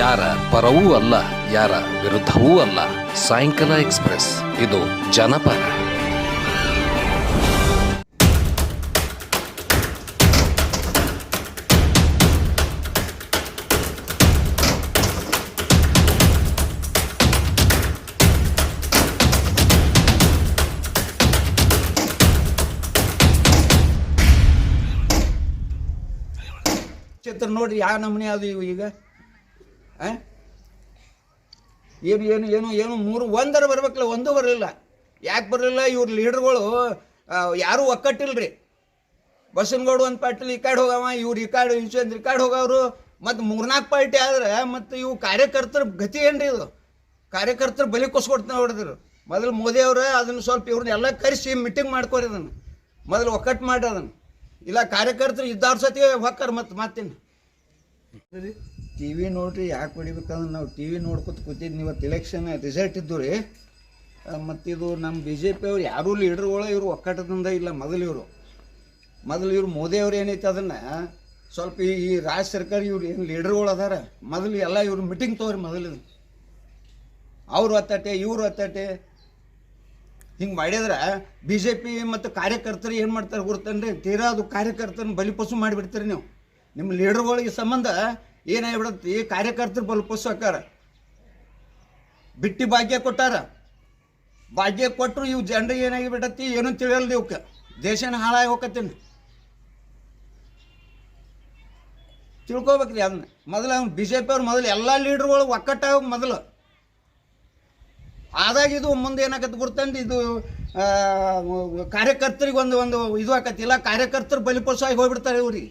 ಯಾರ ಪರವೂ ಅಲ್ಲ, ಯಾರ ವಿರುದ್ಧವೂ ಅಲ್ಲ ಸಾಯಂಕಾಲ ಎಕ್ಸ್ಪ್ರೆಸ್, ಇದು ಜನಪರ ಚಿತ್ರ ನೋಡ್ರಿ ಯಾವ ನಮೂನೆ ಅದು ಈಗ? ಏನು ಏನು ಏನು ಏನು, ಮೂರು, ಒಂದರ ಬರ್ಬೇಕಲ್ಲ, ಒಂದು ಬರಲಿಲ್ಲ. ಯಾಕೆ ಬರಲಿಲ್ಲ? ಇವ್ರ ಲೀಡರ್ಗಳು ಯಾರೂ ಒಕ್ಕಟ್ಟಿಲ್ರಿ. ಬಸನಗೌಡ ಒಂದು ಪಾರ್ಟಿಲಿ ಈ ಹೋಗವ, ಇವ್ರು ಈ ಕಾಡು ಯಶವಂದ್ರ ಈ ಕಾಡು ಹೋಗವ್ರು. ಮತ್ತು ಮೂರ್ನಾಲ್ಕು ಪಾರ್ಟಿ ಆದ್ರೆ, ಮತ್ತು ಇವು ಕಾರ್ಯಕರ್ತರ ಗತಿ ಏನ್ರಿ ಇದು? ಕಾರ್ಯಕರ್ತರು ಬಲಿ ಕೊಸ್ಕೊಡ್ತಾನೆ ಹೊಡೆದ್ರು ಮೊದಲು ಮೋದಿ ಅವರು, ಅದನ್ನು ಸ್ವಲ್ಪ ಇವ್ರನ್ನ ಎಲ್ಲ ಕರೆಸಿ ಮೀಟಿಂಗ್ ಮಾಡ್ಕೊರಿ ಅದನ್ನು. ಮೊದಲು ಒಕ್ಕಟ್ಟು ಮಾಡಿ ಅದನ್ನು. ಇಲ್ಲ, ಕಾರ್ಯಕರ್ತರು ಇದ್ದಾರ ಸತಿ ಹೊಕ್ಕಾರ ಮತ್ತು ಮತ್ತೇನು ಟಿ ವಿ ನೋಡ್ರಿ, ಯಾಕೆ ಹೊಡಿಬೇಕಂದ್ರೆ ನಾವು ಟಿ ವಿ ನೋಡ್ಕೊತ ಕೂತಿದ್ವಿ ಇವತ್ತು ಇಲೆಕ್ಷನ್ ರಿಸಲ್ಟ್ ಇದ್ದು ರೀ. ಮತ್ತಿದು ನಮ್ಮ ಬಿ ಜೆ ಪಿ ಅವ್ರು ಯಾರೂ ಲೀಡ್ರ್ಗಳು ಇವರು ಒಕ್ಕಟದಿಂದ ಇಲ್ಲ ಮೊದಲು ಇವರು. ಮೊದಲು ಇವ್ರು ಮೋದಿ ಅವ್ರು ಏನೈತೆ ಅದನ್ನು, ಸ್ವಲ್ಪ ಈ ಈ ರಾಜ್ಯ ಸರ್ಕಾರ ಇವ್ರು ಏನು ಲೀಡ್ರ್ಗಳು ಅದಾರ, ಮೊದಲು ಎಲ್ಲ ಇವ್ರು ಮೀಟಿಂಗ್ ತೊಗೊರಿ ಮೊದಲು ಅವ್ರು ಒತ್ತಟೆ ಇವ್ರು ಒತ್ತಟೆ ಹಿಂಗೆ ಮಾಡಿದ್ರೆ ಬಿ ಜೆ ಪಿ ಮತ್ತು ಕಾರ್ಯಕರ್ತರು ಏನು ಮಾಡ್ತಾರೆ ಗೊತ್ತನ್ರಿ? ತೀರಾ ಅದು ಕಾರ್ಯಕರ್ತರನ್ನ ಬಲಿಪಸು ಮಾಡಿಬಿಡ್ತೀರಿ ನೀವು. ನಿಮ್ಮ ಲೀಡರ್ಗಳಿಗೆ ಸಂಬಂಧ ಏನಾಗ್ಬಿಡತ್ತೆ ಈ ಕಾರ್ಯಕರ್ತರು ಬಲಿಪಶು ಹಾಕಾರ ಬಿಟ್ಟಿ ಭಾಗ್ಯ ಕೊಟ್ಟಾರ. ಭಾಗ್ಯ ಕೊಟ್ಟರು ಇವು ಜನರಿಗೆ ಏನಾಗಿ ಬಿಡತ್ತಿ ಏನೂ ತಿಳಿಯಲ್ದು ಇವಕ್ಕೆ ದೇಶನ ಹಾಳಾಗಿ ಹೋಗತ್ತೀನಿ ತಿಳ್ಕೊಬೇಕ್ರಿ ಅದನ್ನ ಮೊದಲು ಅವ್ನು ಬಿ ಜೆ ಪಿ ಅವ್ರು ಮೊದಲು ಎಲ್ಲ ಲೀಡ್ರ್ಗಳು ಒಕ್ಕಟ್ಟಾಗ ಮೊದಲು. ಆದಾಗ ಇದು ಮುಂದೆ ಏನಾಗತ್ತೆ ಗುರ್ತಂದು ಇದು ಕಾರ್ಯಕರ್ತರಿಗೆ ಒಂದು ಒಂದು ಇದು ಆಕತ್ತಿಲ್ಲ ಕಾರ್ಯಕರ್ತರು ಆಗಿ ಹೋಗ್ಬಿಡ್ತಾರೆ ಇವ್ರಿಗೆ.